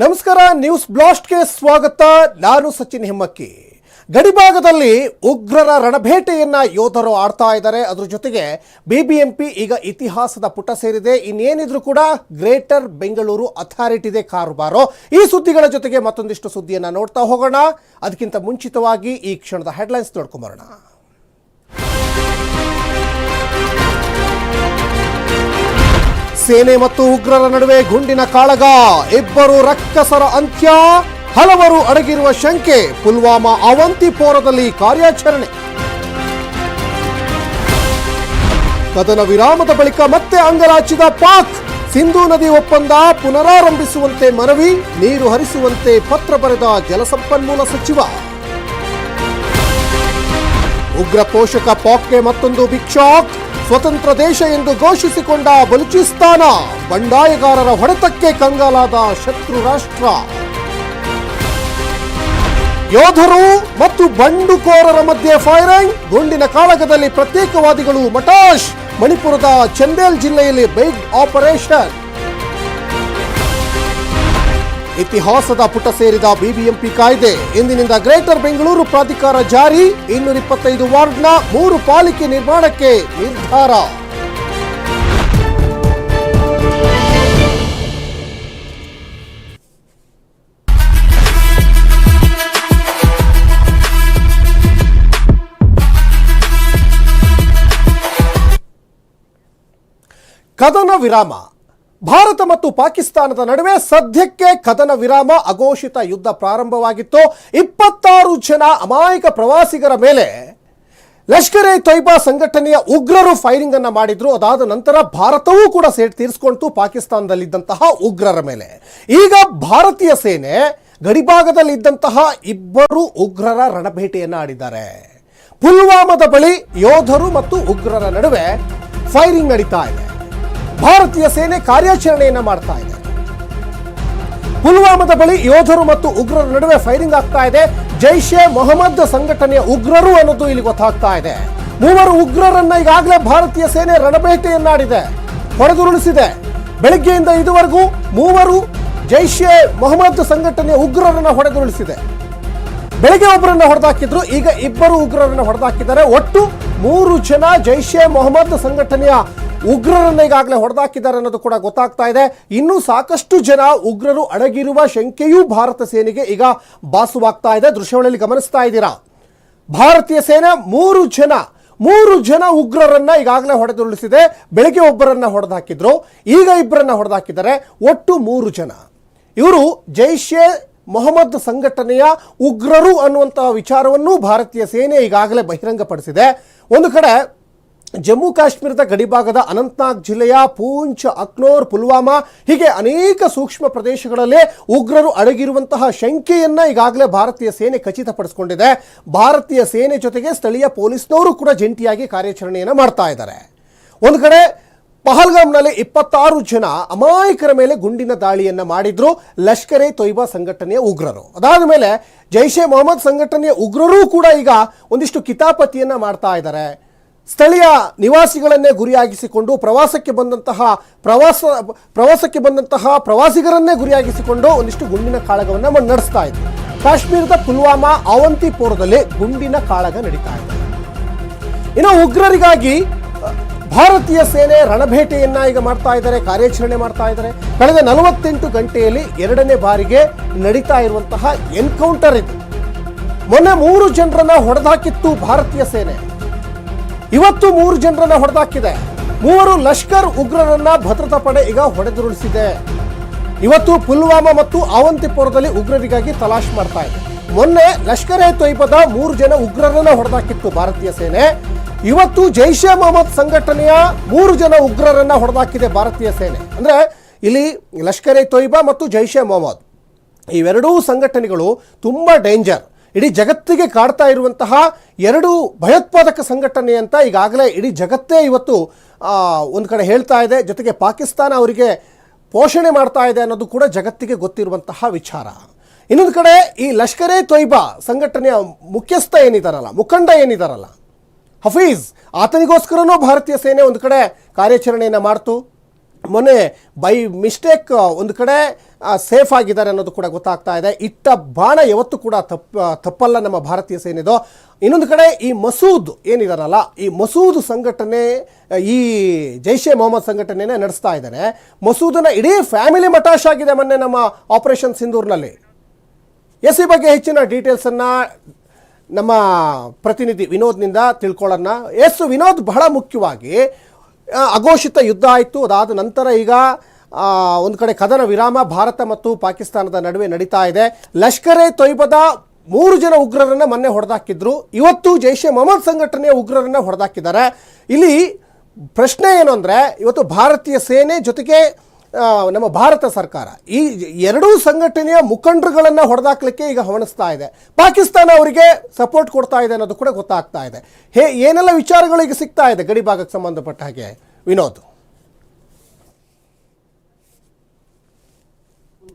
ನಮಸ್ಕಾರ, ನ್ಯೂಸ್ ಬ್ಲಾಸ್ಟ್ಗೆ ಸ್ವಾಗತ. ನಾನು ಸಚಿನ್ ಹೆಮ್ಮಕ್ಕಿ. ಗಡಿಭಾಗದಲ್ಲಿ ಉಗ್ರರ ರಣಭೇಟೆಯನ್ನ ಯೋಧರು ಆಡ್ತಾ ಇದ್ದಾರೆ. ಅದರ ಜೊತೆಗೆ ಬಿಬಿಎಂಪಿ ಈಗ ಇತಿಹಾಸದ ಪುಟ ಸೇರಿದೆ. ಇನ್ನೇನಿದ್ರು ಕೂಡ ಗ್ರೇಟರ್ ಬೆಂಗಳೂರು ಅಥಾರಿಟಿದೆ ಕಾರುಬಾರು. ಈ ಸುದ್ದಿಗಳ ಜೊತೆಗೆ ಮತ್ತೊಂದಿಷ್ಟು ಸುದ್ದಿಯನ್ನ ನೋಡ್ತಾ ಹೋಗೋಣ. ಅದಕ್ಕಿಂತ ಮುಂಚಿತವಾಗಿ ಈ ಕ್ಷಣದ ಹೆಡ್ಲೈನ್ಸ್ ನೋಡ್ಕೊಂಬರೋಣ. ಸೇನೆ ಮತ್ತು ಉಗ್ರರ ನಡುವೆ ಗುಂಡಿನ ಕಾಳಗ, ಇಬ್ಬರು ರಕ್ಕಸರ ಅಂತ್ಯ, ಹಲವರು ಅಡಗಿರುವ ಶಂಕೆ, ಪುಲ್ವಾಮಾ ಅವಂತಿಪೋರದಲ್ಲಿ ಕಾರ್ಯಾಚರಣೆ. ಕದನ ವಿರಾಮದ ಬಳಿಕ ಮತ್ತೆ ಅಂಗರಾಚಿದ ಪಾಕ್, ಸಿಂಧೂ ನದಿ ಒಪ್ಪಂದ ಪುನರಾರಂಭಿಸುವಂತೆ ಮನವಿ, ನೀರು ಹರಿಸುವಂತೆ ಪತ್ರ ಬರೆದ ಜಲಸಂಪನ್ಮೂಲ ಸಚಿವ. ಉಗ್ರ ಪೋಷಕ ಪಾಕ್ಗೆ ಮತ್ತೊಂದು ಬಿಗ್ ಶಾಕ್ ಸ್ವತಂತ್ರ ದೇಶ ಎಂದು ಘೋಷಿಸಿಕೊಂಡ ಬಲೂಚಿಸ್ತಾನ ಬಂಡಾಯಗಾರರ ಹೊಡೆತಕ್ಕೆ ಕಂಗಾಲಾದ ಶತ್ರು ರಾಷ್ಟ್ರ. ಯೋಧರು ಮತ್ತು ಬಂಡುಕೋರರ ಮಧ್ಯೆ ಫೈರಿಂಗ್, ಗುಂಡಿನ ಕಾಳಗದಲ್ಲಿ ಪ್ರತ್ಯೇಕವಾದಿಗಳು ಮಟಾಶ್, ಮಣಿಪುರದ ಚಂದೇಲ್ ಜಿಲ್ಲೆಯಲ್ಲಿ ಬೈಕ್ ಆಪರೇಷನ್. ಇತಿಹಾಸದ ಪುಟ ಸೇರಿದ ಬಿಬಿಎಂಪಿ ಕಾಯ್ದೆ. ಇಂದಿನಿಂದ ಗ್ರೇಟರ್ ಬೆಂಗಳೂರು ಪ್ರಾಧಿಕಾರ ಜಾರಿ. ಇನ್ನೂರ ಇಪ್ಪತ್ತೈದು ವಾರ್ಡ್ನ ಮೂರು ಪಾಲಿಕೆ ನಿರ್ಮಾಣಕ್ಕೆ ನಿರ್ಧಾರ. ಕದನ ವಿರಾಮ. ಭಾರತ ಮತ್ತು ಪಾಕಿಸ್ತಾನದ ನಡುವೆ ಸದ್ಯಕ್ಕೆ ಕದನ ವಿರಾಮ ಅಘೋಷಿತ ಯುದ್ಧ ಪ್ರಾರಂಭವಾಗಿತ್ತು. ಇಪ್ಪತ್ತಾರು ಜನ ಅಮಾಯಕ ಪ್ರವಾಸಿಗರ ಮೇಲೆ ಲಷ್ಕರ್ ಎ ತೊಯ್ಬಾ ಸಂಘಟನೆಯ ಉಗ್ರರು ಫೈರಿಂಗ್ ಅನ್ನು ಮಾಡಿದ್ರು. ಅದಾದ ನಂತರ ಭಾರತವೂ ಕೂಡ ಸೇಟ್ ತೀರಿಸಿಕೊಂಡಿತು ಪಾಕಿಸ್ತಾನದಲ್ಲಿದ್ದಂತಹ ಉಗ್ರರ ಮೇಲೆ. ಈಗ ಭಾರತೀಯ ಸೇನೆ ಗಡಿಭಾಗದಲ್ಲಿದ್ದಂತಹ ಇಬ್ಬರು ಉಗ್ರರ ರಣಭೇಟಿಯನ್ನು ಆಡಿದ್ದಾರೆ. ಪುಲ್ವಾಮದ ಬಳಿ ಯೋಧರು ಮತ್ತು ಉಗ್ರರ ನಡುವೆ ಫೈರಿಂಗ್ ನಡೀತಾ ಇದೆ. ಭಾರತೀಯ ಸೇನೆ ಕಾರ್ಯಾಚರಣೆಯನ್ನ ಮಾಡ್ತಾ ಇದೆ. ಪುಲ್ವಾಮದ ಬಳಿ ಯೋಧರು ಮತ್ತು ಉಗ್ರರ ನಡುವೆ ಫೈರಿಂಗ್ ಆಗ್ತಾ ಇದೆ. ಜೈಷ್ ಎ ಮೊಹಮ್ಮದ್ ಸಂಘಟನೆಯ ಉಗ್ರರು ಅನ್ನೋದು ಇಲ್ಲಿ ಗೊತ್ತಾಗ್ತಾ ಇದೆ. ಮೂವರು ಉಗ್ರರನ್ನ ಈಗಾಗಲೇ ಭಾರತೀಯ ಸೇನೆ ರಣಬೇಟೆಯನ್ನಾಡಿದೆ. ಹೊಡೆದುರುಳಿಸಿದೆ. ಬೆಳಗ್ಗೆಯಿಂದ ಇದುವರೆಗೂ ಮೂವರು ಜೈಷ್ ಎ ಮೊಹಮ್ಮದ್ ಸಂಘಟನೆಯ ಉಗ್ರರನ್ನ ಹೊಡೆದುರುಳಿಸಿದೆ. ಬೆಳಗ್ಗೆ ಒಬ್ಬರನ್ನ ಹೊಡೆದಾಕಿದ್ರು. ಈಗ ಇಬ್ಬರು ಉಗ್ರರನ್ನ ಹೊಡೆದಾಕಿದ್ದಾರೆ. ಒಟ್ಟು ಮೂರು ಜನ ಜೈಷ್ ಮೊಹಮ್ಮದ್ ಸಂಘಟನೆಯ ಉಗ್ರರನ್ನ ಈಗಾಗಲೇ ಹೊಡೆದಾಕಿದ್ದಾರೆ ಅನ್ನೋದು ಕೂಡ ಗೊತ್ತಾಗ್ತಾ ಇದೆ. ಇನ್ನೂ ಸಾಕಷ್ಟು ಜನ ಉಗ್ರರು ಅಡಗಿರುವ ಶಂಕೆಯೂ ಭಾರತ ಸೇನೆಗೆ ಈಗ ಭಾಸವಾಗ್ತಾ ಇದೆ. ದೃಶ್ಯಗಳಲ್ಲಿ ಗಮನಿಸ್ತಾ ಇದ್ದೀರಾ? ಭಾರತೀಯ ಸೇನೆ ಮೂರು ಜನ ಮೂರು ಜನ ಉಗ್ರರನ್ನ ಈಗಾಗಲೇ ಹೊಡೆದುರುಳಿಸಿದೆ. ಬೆಳಗ್ಗೆ ಒಬ್ಬರನ್ನ ಹೊಡೆದಾಕಿದ್ರು. ಈಗ ಇಬ್ಬರನ್ನ ಹೊಡೆದಾಕಿದ್ದಾರೆ. ಒಟ್ಟು ಮೂರು ಜನ. ಇವರು ಜೈಷ್ ಮೊಹಮ್ಮದ್ ಸಂಘಟನೆಯ ಉಗ್ರರು ಅನ್ನುವಂತಹ ವಿಚಾರವನ್ನು ಭಾರತೀಯ ಸೇನೆ ಈಗಾಗಲೇ ಬಹಿರಂಗಪಡಿಸಿದೆ. ಒಂದು ಕಡೆ ಜಮ್ಮು ಕಾಶ್ಮೀರದ ಗಡಿಭಾಗದ ಅನಂತನಾಗ್ ಜಿಲ್ಲೆಯ ಪೂಂಚ್, ಅಕ್ನೋರ್, ಪುಲ್ವಾಮಾ ಹೀಗೆ ಅನೇಕ ಸೂಕ್ಷ್ಮ ಪ್ರದೇಶಗಳಲ್ಲಿ ಉಗ್ರರು ಅಡಗಿರುವಂತಹ ಶಂಕೆಯನ್ನ ಈಗಾಗಲೇ ಭಾರತೀಯ ಸೇನೆ ಖಚಿತಪಡಿಸಿಕೊಂಡಿದೆ. ಭಾರತೀಯ ಸೇನೆ ಜೊತೆಗೆ ಸ್ಥಳೀಯ ಪೊಲೀಸ್ನವರು ಕೂಡ ಜಂಟಿಯಾಗಿ ಕಾರ್ಯಾಚರಣೆಯನ್ನು ಮಾಡ್ತಾ ಇದ್ದಾರೆ. ಒಂದು ಕಡೆ ಪಹಲ್ಗಾಮ್ನಲ್ಲಿ ಇಪ್ಪತ್ತಾರು ಜನ ಅಮಾಯಕರ ಮೇಲೆ ಗುಂಡಿನ ದಾಳಿಯನ್ನ ಮಾಡಿದ್ರು ಲಷ್ಕರೆ ತೊಯ್ಬಾ ಸಂಘಟನೆಯ ಉಗ್ರರು. ಅದಾದ ಮೇಲೆ ಜೈಷೆ ಮೊಹಮ್ಮದ್ ಸಂಘಟನೆಯ ಉಗ್ರರೂ ಕೂಡ ಈಗ ಒಂದಿಷ್ಟು ಕಿತಾಪತಿಯನ್ನ ಮಾಡ್ತಾ ಇದ್ದಾರೆ. ಸ್ಥಳೀಯ ನಿವಾಸಿಗಳನ್ನೇ ಗುರಿಯಾಗಿಸಿಕೊಂಡು ಪ್ರವಾಸಕ್ಕೆ ಬಂದಂತಹ ಪ್ರವಾಸ, ಪ್ರವಾಸಕ್ಕೆ ಬಂದಂತಹ ಪ್ರವಾಸಿಗರನ್ನೇ ಗುರಿಯಾಗಿಸಿಕೊಂಡು ಒಂದಿಷ್ಟು ಗುಂಡಿನ ಕಾಳಗವನ್ನು ನಡೆಸ್ತಾ ಇದ್ರು. ಕಾಶ್ಮೀರದ ಪುಲ್ವಾಮಾ ಅವಂತಿಪೋರದಲ್ಲಿ ಗುಂಡಿನ ಕಾಳಗ ನಡೀತಾ ಇದೆ. ಇನ್ನು ಉಗ್ರರಿಗಾಗಿ ಭಾರತೀಯ ಸೇನೆ ರಣಭೇಟೆಯನ್ನ ಈಗ ಮಾಡ್ತಾ ಇದ್ದಾರೆ, ಕಾರ್ಯಾಚರಣೆ ಮಾಡ್ತಾ ಇದ್ದಾರೆ. ಕಳೆದ ನಲವತ್ತೆಂಟು ಗಂಟೆಯಲ್ಲಿ ಎರಡನೇ ಬಾರಿಗೆ ನಡೀತಾ ಇರುವಂತಹ ಎನ್ಕೌಂಟರ್ ಇದು. ಮೊನ್ನೆ ಮೂರು ಜನರನ್ನ ಹೊಡೆದಾಕಿತ್ತು ಭಾರತೀಯ ಸೇನೆ. ಇವತ್ತು ಮೂರು ಜನರನ್ನ ಹೊಡೆದಾಕಿದೆ. ಮೂವರು ಲಷ್ಕರ್ ಉಗ್ರರನ್ನ ಭದ್ರತಾ ಪಡೆ ಈಗ ಹೊಡೆದುರುಳಿಸಿದೆ. ಇವತ್ತು ಪುಲ್ವಾಮಾ ಮತ್ತು ಅವಂತಿಪುರದಲ್ಲಿ ಉಗ್ರರಿಗಾಗಿ ತಲಾಶ್ ಮಾಡ್ತಾ ಇದೆ. ಮೊನ್ನೆ ಲಷ್ಕರ್ ಎ ತೊಯ್ಬದ ಮೂರು ಜನ ಉಗ್ರರನ್ನ ಹೊಡೆದಾಕಿತ್ತು ಭಾರತೀಯ ಸೇನೆ. ಇವತ್ತು ಜೈಷ್ ಎ ಮೊಹಮ್ಮದ್ ಸಂಘಟನೆಯ ಮೂರು ಜನ ಉಗ್ರರನ್ನ ಹೊಡೆದಾಕಿದೆ ಭಾರತೀಯ ಸೇನೆ. ಅಂದ್ರೆ ಇಲ್ಲಿ ಲಷ್ಕರ್ ಎ ತೊಯ್ಬಾ ಮತ್ತು ಜೈಷ್ ಎ ಮೊಹಮ್ಮದ್. ಇವೆರಡೂ ಸಂಘಟನೆಗಳು ತುಂಬ ಡೇಂಜರ್. ಇಡೀ ಜಗತ್ತಿಗೆ ಕಾಡ್ತಾ ಇರುವಂತಹ ಎರಡು ಭಯೋತ್ಪಾದಕ ಸಂಘಟನೆ ಅಂತ ಈಗಾಗಲೇ ಇಡೀ ಜಗತ್ತೇ ಇವತ್ತು ಒಂದು ಕಡೆ ಹೇಳ್ತಾ ಇದೆ. ಜೊತೆಗೆ ಪಾಕಿಸ್ತಾನ ಅವರಿಗೆ ಪೋಷಣೆ ಮಾಡ್ತಾ ಇದೆ ಅನ್ನೋದು ಕೂಡ ಜಗತ್ತಿಗೆ ಗೊತ್ತಿರುವಂತಹ ವಿಚಾರ. ಇನ್ನೊಂದು ಕಡೆ ಈ ಲಷ್ಕರೆ ತೊಯ್ಬಾ ಸಂಘಟನೆಯ ಮುಖ್ಯಸ್ಥ ಏನಿದಾರಲ್ಲ, ಮುಖಂಡ ಏನಿದಾರಲ್ಲ, ಹಫೀಜ್, ಆತನಿಗೋಸ್ಕರನೂ ಭಾರತೀಯ ಸೇನೆ ಒಂದು ಕಡೆ ಕಾರ್ಯಾಚರಣೆಯನ್ನು ಮಾಡ್ತು. ಮೊನ್ನೆ ಬೈ ಮಿಸ್ಟೇಕ್, ಒಂದು ಕಡೆ ಸೇಫ್ ಆಗಿದ್ದಾರೆ ಅನ್ನೋದು ಕೂಡ ಗೊತ್ತಾಗ್ತಾ ಇದೆ. ಇಟ್ಟ ಬಾಣ ಯಾವತ್ತೂ ಕೂಡ ತಪ್ಪ, ತಪ್ಪಲ್ಲ ನಮ್ಮ ಭಾರತೀಯ ಸೇನೆದು. ಇನ್ನೊಂದು ಕಡೆ ಈ ಮಸೂದ್ ಏನಿದಾರಲ್ಲ, ಈ ಮಸೂದ್ ಸಂಘಟನೆ, ಈ ಜೈಷೆ ಮೊಹಮ್ಮದ್ ಸಂಘಟನೆನೇ ನಡೆಸ್ತಾ ಇದ್ದಾರೆ ಮಸೂದನ ಇಡೀ ಫ್ಯಾಮಿಲಿ ಮಟಾಶ್ ಆಗಿದೆ ಮೊನ್ನೆ ನಮ್ಮ ಆಪರೇಷನ್ ಸಿಂಧೂರ್ನಲ್ಲಿ ಎಸ್ ಈ ಬಗ್ಗೆ ಹೆಚ್ಚಿನ ಡೀಟೇಲ್ಸನ್ನು ನಮ್ಮ ಪ್ರತಿನಿಧಿ ವಿನೋದ್ನಿಂದ ತಿಳ್ಕೊಳ್ಳೋಣ. ಎಸ್ ವಿನೋದ್ ಬಹಳ ಮುಖ್ಯವಾಗಿ ಅಘೋಷಿತ ಯುದ್ಧ ಆಯಿತು. ಅದಾದ ನಂತರ ಈಗ ಒಂದು ಕಡೆ ಕದನ ವಿರಾಮ ಭಾರತ ಮತ್ತು ಪಾಕಿಸ್ತಾನದ ನಡುವೆ ನಡೀತಾ ಇದೆ. ಲಷ್ಕರೆ ಎ ತೊಯ್ಬದ ಮೂರು ಜನ ಉಗ್ರರನ್ನ ಮೊನ್ನೆ ಹೊಡೆದಾಕಿದ್ರು. ಇವತ್ತು ಜೈಷೆ ಮೊಹಮ್ಮದ್ ಸಂಘಟನೆಯ ಉಗ್ರರನ್ನ ಹೊಡೆದಾಕಿದ್ದಾರೆ. ಇಲ್ಲಿ ಪ್ರಶ್ನೆ ಏನು ಅಂದರೆ, ಇವತ್ತು ಭಾರತೀಯ ಸೇನೆ ಜೊತೆಗೆ ನಮ್ಮ ಭಾರತ ಸರ್ಕಾರ ಈ ಎರಡೂ ಸಂಘಟನೆಯ ಮುಖಂಡರುಗಳನ್ನು ಹೊಡೆದಾಕ್ಲಿಕ್ಕೆ ಈಗ ಹವಣಿಸ್ತಾ ಇದೆ. ಪಾಕಿಸ್ತಾನ ಅವರಿಗೆ ಸಪೋರ್ಟ್ ಕೊಡ್ತಾ ಇದೆ ಅನ್ನೋದು ಕೂಡ ಗೊತ್ತಾಗ್ತಾ ಇದೆ. ಹೇ, ಏನೆಲ್ಲ ವಿಚಾರಗಳು ಈಗ ಸಿಗ್ತಾ ಇದೆ ಗಡಿ ಭಾಗಕ್ಕೆ ಸಂಬಂಧಪಟ್ಟ ಹಾಗೆ? ವಿನೋದ್.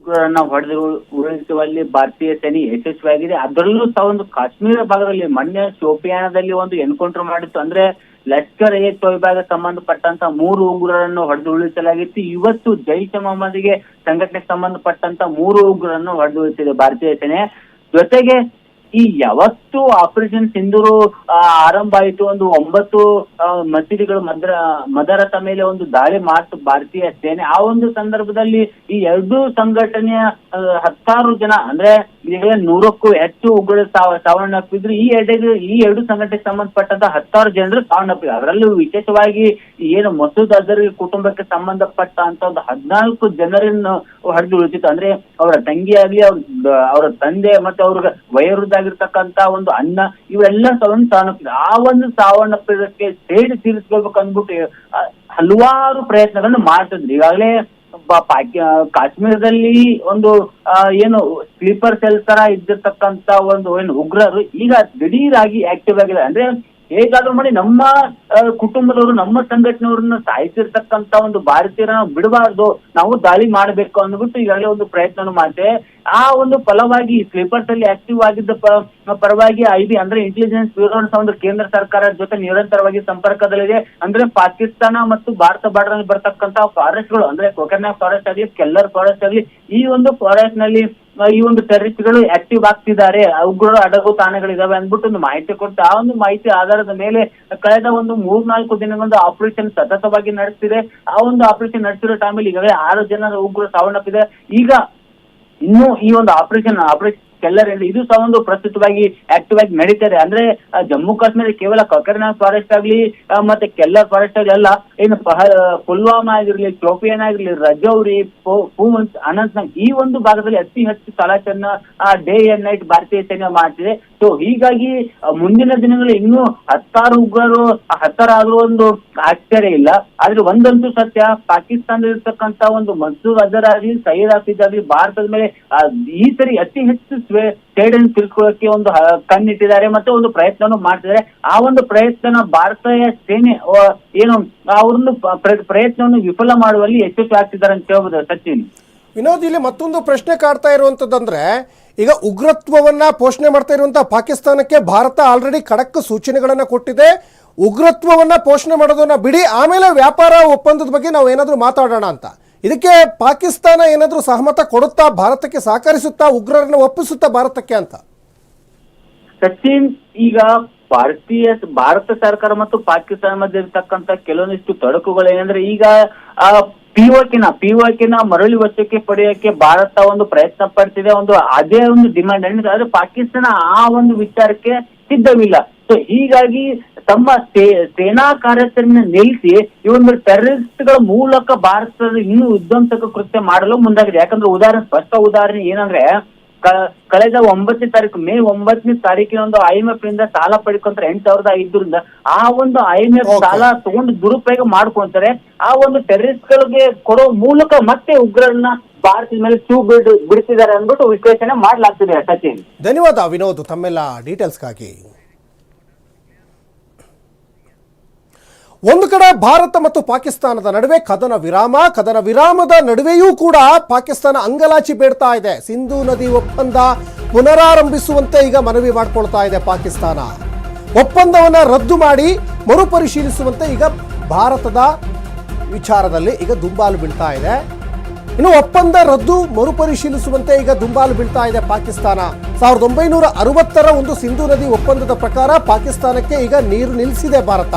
ನಾವು ಹೊಡೆದು ಉರುಳಿಸುವಲ್ಲಿ ಭಾರತೀಯ ಸೇನೆ ಯಶಸ್ವಿಯಾಗಿದೆ. ಅದರಲ್ಲೂ ಸಹ ಒಂದು ಕಾಶ್ಮೀರ ಭಾಗದಲ್ಲಿ ಮೊನ್ನೆ ಶೋಪಿಯಾನದಲ್ಲಿ ಒಂದು ಎನ್ಕೌಂಟರ್ ಮಾಡಿತ್ತು. ಅಂದ್ರೆ ಲಷ್ಕರ್ ಎ ತೊಯ್ಬಾಗ ಸಂಬಂಧಪಟ್ಟಂತ ಮೂರು ಉಗ್ರರನ್ನು ಹೊಡೆದು ಉಳಿಸಲಾಗಿತ್ತು ಇವತ್ತು ಜೈಷ್ ಮೊಹಮ್ಮದ್ಗೆ ಸಂಘಟನೆಗೆ ಸಂಬಂಧಪಟ್ಟಂತ ಮೂರು ಉಗ್ರರನ್ನು ಹೊಡೆದು ಉಳಿಸಿದೆ ಭಾರತೀಯ ಸೇನೆ. ಜೊತೆಗೆ ಈ ಯಾವತ್ತು ಆಪರೇಷನ್ ಸಿಂಧೂರು ಆರಂಭ ಆಯಿತು ಒಂದು ಒಂಬತ್ತು ಮಸೀದಿಗಳು ಮದ್ರ, ಮದರತ ಮೇಲೆ ಒಂದು ದಾಳಿ ಮಾಡ್ತು ಭಾರತೀಯ ಸೇನೆ. ಆ ಒಂದು ಸಂದರ್ಭದಲ್ಲಿ ಈ ಎರಡೂ ಸಂಘಟನೆಯ ಹತ್ತಾರು ಜನ, ಅಂದ್ರೆ ಈಗಲೇ ನೂರಕ್ಕೂ ಹೆಚ್ಚು ಉಗ್ರರು ಸಾವ ಸಾವನ್ನಪ್ಪಿದ್ರು ಈ ಎರಡು ಈ ಎರಡು ಸಂಘಟನೆಗೆ ಸಂಬಂಧಪಟ್ಟಂತ ಹತ್ತಾರು ಜನರು ಸಾವನ್ನಪ್ಪಿದ್ರು. ಅದರಲ್ಲೂ ವಿಶೇಷವಾಗಿ ಏನು ಮಸೂದ್ ಅಜರ್ ಕುಟುಂಬಕ್ಕೆ ಸಂಬಂಧಪಟ್ಟ ಅಂತ ಒಂದು ಹದಿನಾಲ್ಕು ಜನರನ್ನು ಹಡಿದು ಉಳಿತಿತ್ತು ಅಂದ್ರೆ ಅವರ ತಂಗಿ ಆಗ್ಲಿ ಅವ್ರ, ಅವರ ತಂದೆ ಮತ್ತೆ ಅವ್ರ ವಯೋವೃದ್ಧಾಗಿರ್ತಕ್ಕಂತ ಒಂದು ಅನ್ನ ಇವರೆಲ್ಲ ಸಾವನ್ನ ಸಾವನ್ನಪ್ಪಿದ್ರು. ಆ ಒಂದು ಸಾವನ್ನಪ್ಪಿದಕ್ಕೆ ಸೇಡಿ ತೀರಿಸ್ಕೊಳ್ಬೇಕು ಅಂದ್ಬಿಟ್ಟು ಹಲವಾರು ಪ್ರಯತ್ನಗಳನ್ನು ಮಾಡ್ತಿದ್ರು. ಈಗಾಗಲೇ ಕಾಶ್ಮೀರದಲ್ಲಿ ಒಂದು ಏನು ಸ್ಲೀಪರ್ ಸೆಲ್ ತರ ಇದ್ದಿರ್ತಕ್ಕಂತ ಒಂದು, ಏನು ಉಗ್ರರು ಈಗ ದಿಢೀರಾಗಿ ಆಕ್ಟಿವ್ ಆಗಿದೆ ಅಂದ್ರೆ ಹೇಗಾದ್ರೂ ಮಾಡಿ ನಮ್ಮ ಕುಟುಂಬದವರು, ನಮ್ಮ ಸಂಘಟನೆಯವ್ರನ್ನ ಸಾಯಿಸಿರ್ತಕ್ಕಂತ ಒಂದು ಭಾರತೀಯರನ್ನ ಬಿಡಬಾರ್ದು. ನಾವು ದಾಳಿ ಮಾಡಬೇಕು ಅಂದ್ಬಿಟ್ಟು ಈಗಾಗಲೇ ಒಂದು ಪ್ರಯತ್ನ ಮಾಡಿದೆ ಆ ಒಂದು ಫಲವಾಗಿ ಸ್ಲೀಪರ್ಸ್ ಅಲ್ಲಿ ಆಕ್ಟಿವ್ ಆಗಿದ್ದ ಪರವಾಗಿ ಐ ಬಿ ಅಂದ್ರೆ ಇಂಟೆಲಿಜೆನ್ಸ್ ಬ್ಯೂರೋ ಒಂದು ಕೇಂದ್ರ ಸರ್ಕಾರದ ಜೊತೆ ನಿರಂತರವಾಗಿ ಸಂಪರ್ಕದಲ್ಲಿದೆ. ಅಂದ್ರೆ ಪಾಕಿಸ್ತಾನ ಮತ್ತು ಭಾರತ ಬಾರ್ಡರ್ ಬರ್ತಕ್ಕಂತ ಫಾರೆಸ್ಟ್ಗಳು, ಅಂದ್ರೆ ಕೊಕರ್ನಾಗ್ ಫಾರೆಸ್ಟ್ ಆಗಲಿ ಕೆಲ್ಲರ್ ಫಾರೆಸ್ಟ್ ಆಗಲಿ, ಈ ಒಂದು ಫಾರೆಸ್ಟ್ನಲ್ಲಿ ಈ ಒಂದು ಟೆರರಿಸ್ಟ್ಗಳು ಆಕ್ಟಿವ್ ಆಗ್ತಿದ್ದಾರೆ. ಉಗ್ರರು ಅಡಗು ತಾಣಗಳಿದಾವೆ ಅಂದ್ಬಿಟ್ಟು ಒಂದು ಮಾಹಿತಿ ಕೊಟ್ಟು, ಆ ಒಂದು ಮಾಹಿತಿ ಆಧಾರದ ಮೇಲೆ ಕಳೆದ ಒಂದು ಮೂರ್ನಾಲ್ಕು ದಿನಗಳಿಂದ ಆಪರೇಷನ್ ಸತತವಾಗಿ ನಡೆಸ್ತಿದೆ. ಆ ಒಂದು ಆಪರೇಷನ್ ನಡೆಸಿರೋ ಟೈಮಲ್ಲಿ ಈಗಾಗಲೇ ಆರು ಜನ ಉಗ್ರರು ಸಾವನ್ನಪ್ಪಿದೆ. ಈಗ ಇನ್ನು ಈ ಒಂದು ಆಪರೇಷನ್ ಆಪರೇಷನ್ ಏನಿದೆ ಇದು ಸಹ ಒಂದು ಪ್ರಸ್ತುತವಾಗಿ ಆಕ್ಟಿವ್ ಆಗಿ ನಡೀತಾರೆ ಅಂದ್ರೆ ಜಮ್ಮು ಕಾಶ್ಮೀರ ಕೇವಲ ಕಕರ್ನ ಫಾರೆಸ್ಟ್ ಆಗ್ಲಿ ಮತ್ತೆ ಕೆಲ್ಲರ್ ಫಾರೆಸ್ಟ್ ಆಗ್ಲಿ ಅಲ್ಲ ಏನು ಪುಲ್ವಾಮಾ ಆಗಿರ್ಲಿ ಚೋಪಿಯನ್ ಆಗಿರ್ಲಿ ರಜೌರಿ ಪೂಂಚ್ ಅನಂತ್ನಾಗ್ ಈ ಒಂದು ಭಾಗದಲ್ಲಿ ಅತಿ ಹೆಚ್ಚು ತಲಾಶನ್ನ ಡೇ ಅಂಡ್ ನೈಟ್ ಭಾರತೀಯ ಸೇನೆ ಮಾಡ್ತಿದೆ. ಸೊ ಹೀಗಾಗಿ ಮುಂದಿನ ದಿನಗಳಲ್ಲಿ ಇನ್ನೂ ಹತ್ತಾರು ಉಗ್ರರು ಆ, ಹತ್ತಾರಾದ್ರೂ ಒಂದು ಆಶ್ಚರ್ಯ ಇಲ್ಲ. ಆದ್ರೆ ಒಂದಂತೂ ಸತ್ಯ ಪಾಕಿಸ್ತಾನದಲ್ಲಿರ್ತಕ್ಕಂತ ಒಂದು ಮಸೂದ್ ಅಜರ್ ಆಗ್ಲಿ ಸೈಯದ್ ಹಾಫೀಜ್ ಆಗ್ಲಿ ಭಾರತದ ಮೇಲೆ ಈ ಸರಿ ಅತಿ ಹೆಚ್ಚು ಸ್ಟೇಡ್ ಅನ್ನು ತಿಳ್ಕೊಳ್ಳೋಕೆ ಒಂದು ಕಣ್ಣಿಟ್ಟಿದ್ದಾರೆ, ಮತ್ತೆ ಒಂದು ಪ್ರಯತ್ನವನ್ನು ಮಾಡ್ತಿದ್ದಾರೆ. ಆ ಒಂದು ಪ್ರಯತ್ನ ಭಾರತೀಯ ಸೇನೆ ಏನು, ಅವ್ರನ್ನು ಪ್ರಯತ್ನವನ್ನು ವಿಫಲ ಮಾಡುವಲ್ಲಿ ಯಶಸ್ವಿ ಆಗ್ತಿದ್ದಾರೆ ಅಂತ ಹೇಳ್ಬೋದು ಸಚಿನ್. ವಿನೋದ್, ಇಲ್ಲಿ ಮತ್ತೊಂದು ಪ್ರಶ್ನೆ ಕಾಡ್ತಾ ಇರುವಂಥದ್ದಂದ್ರೆ ಈಗ ಉಗ್ರತ್ವವನ್ನ ಪೋಷಣೆ ಮಾಡ್ತಾ ಇರುವಂತಹ ಪಾಕಿಸ್ತಾನಕ್ಕೆ ಭಾರತ ಆಲ್ರೆಡಿ ಖಡಕ್ ಸೂಚನೆಗಳನ್ನ ಕೊಟ್ಟಿದೆ. ಉಗ್ರತ್ವವನ್ನ ಪೋಷಣೆ ಮಾಡೋದನ್ನ ಬಿಡಿ, ಆಮೇಲೆ ವ್ಯಾಪಾರ ಒಪ್ಪಂದದ ಬಗ್ಗೆ ನಾವು ಏನಾದರೂ ಮಾತಾಡೋಣ ಅಂತ. ಇದಕ್ಕೆ ಪಾಕಿಸ್ತಾನ ಏನಾದರೂ ಸಹಮತ ಕೊಡುತ್ತಾ, ಭಾರತಕ್ಕೆ ಸಹಕರಿಸುತ್ತಾ, ಉಗ್ರರನ್ನು ಒಪ್ಪಿಸುತ್ತಾ ಭಾರತಕ್ಕೆ ಅಂತ? ಸಚಿನ್, ಈಗ ಭಾರತೀಯ, ಭಾರತ ಸರ್ಕಾರ ಮತ್ತು ಪಾಕಿಸ್ತಾನ ಮಧ್ಯೆ ಇರ್ತಕ್ಕಂತ ಕೆಲವೊಂದಿಷ್ಟು ತೊಡಕುಗಳು ಏನಂದ್ರೆ ಈಗ ಪಿಒಕೆನ ಪಿಒಕೆನ ಮರಳಿ ವಶಕ್ಕೆ ಪಡೆಯೋಕೆ ಭಾರತ ಒಂದು ಪ್ರಯತ್ನ ಪಡ್ತಿದೆ ಒಂದು ಅದೇ ಒಂದು ಡಿಮ್ಯಾಂಡ್ ಆದ್ರೆ ಪಾಕಿಸ್ತಾನ ಆ ಒಂದು ವಿಚಾರಕ್ಕೆ ಸಿದ್ಧವಿಲ್ಲ. ಸೊ ಹೀಗಾಗಿ ತಮ್ಮ ಸೇನಾ ಕಾರ್ಯಾಚರಣೆ ನಿಲ್ಲಿಸಿ ಈ ಒಂದು ಟೆರರಿಸ್ಟ್ಗಳ ಮೂಲಕ ಭಾರತದ ಇನ್ನೂ ವಿಧ್ವಂಸಕ ಕೃತ್ಯ ಮಾಡಲು ಮುಂದಾಗಿದೆ. ಯಾಕಂದ್ರೆ ಉದಾಹರಣೆ ಸ್ಪಷ್ಟ ಉದಾಹರಣೆ ಏನಂದ್ರೆ ಕಳೆದ ಒಂಬತ್ತನೇ ತಾರೀಕು ಮೇ ಒಂಬತ್ತನೇ ತಾರೀಕಿನ ಒಂದು ಐ ಎಂ ಎಫ್ ಇಂದ ಸಾಲ ಪಡ್ಕೊಂತಾರೆ ಎಂಟ್ ಸಾವಿರದ ಐದರಿಂದ ಆ ಒಂದು ಐ ಎಂ ಎಫ್ ಸಾಲ ತಗೊಂಡು ದುರುಪಯೋಗ ಮಾಡ್ಕೊಂತಾರೆ. ಆ ಒಂದು ಟೆರರಿಸ್ಟ್ ಗಳಿಗೆ ಕೊಡೋ ಮೂಲಕ ಮತ್ತೆ ಉಗ್ರರನ್ನ ಭಾರತದ ಮೇಲೆ ಚೂ ಬಿಡ್ ಬಿಡಿಸಿದ್ದಾರೆ ಅಂದ್ಬಿಟ್ಟು ವಿಶ್ಲೇಷಣೆ ಮಾಡಲಾಗ್ತಿದೆ ಸಚಿನ್. ಧನ್ಯವಾದ ವಿನೋದ್ ತಮ್ಮೆಲ್ಲ ಡೀಟೇಲ್ಸ್ಗಾಗಿ. ಒಂದು ಕಡೆ ಭಾರತ ಮತ್ತು ಪಾಕಿಸ್ತಾನದ ನಡುವೆ ಕದನ ವಿರಾಮ, ಕದನ ವಿರಾಮದ ನಡುವೆಯೂ ಕೂಡ ಪಾಕಿಸ್ತಾನ ಅಂಗಲಾಚಿ ಬೇಡ್ತಾ ಇದೆ. ಸಿಂಧೂ ನದಿ ಒಪ್ಪಂದ ಪುನರಾರಂಭಿಸುವಂತೆ ಈಗ ಮನವಿ ಮಾಡಿಕೊಳ್ತಾ ಇದೆ ಪಾಕಿಸ್ತಾನ. ಒಪ್ಪಂದವನ್ನು ರದ್ದು ಮಾಡಿ ಮರುಪರಿಶೀಲಿಸುವಂತೆ ಈಗ ಭಾರತದ ವಿಚಾರದಲ್ಲಿ ಈಗ ದುಂಬಾಲು ಬೀಳ್ತಾ ಇದೆ. ಇನ್ನು ಒಪ್ಪಂದ ರದ್ದು ಮರುಪರಿಶೀಲಿಸುವಂತೆ ಈಗ ದುಂಬಾಲು ಬೀಳ್ತಾ ಇದೆ ಪಾಕಿಸ್ತಾನ. ಸಾವಿರದ ಒಂಬೈನೂರ ಅರವತ್ತರ ಒಂದು ಸಿಂಧು ನದಿ ಒಪ್ಪಂದದ ಪ್ರಕಾರ ಪಾಕಿಸ್ತಾನಕ್ಕೆ ಈಗ ನೀರು ನಿಲ್ಲಿಸಿದೆ ಭಾರತ.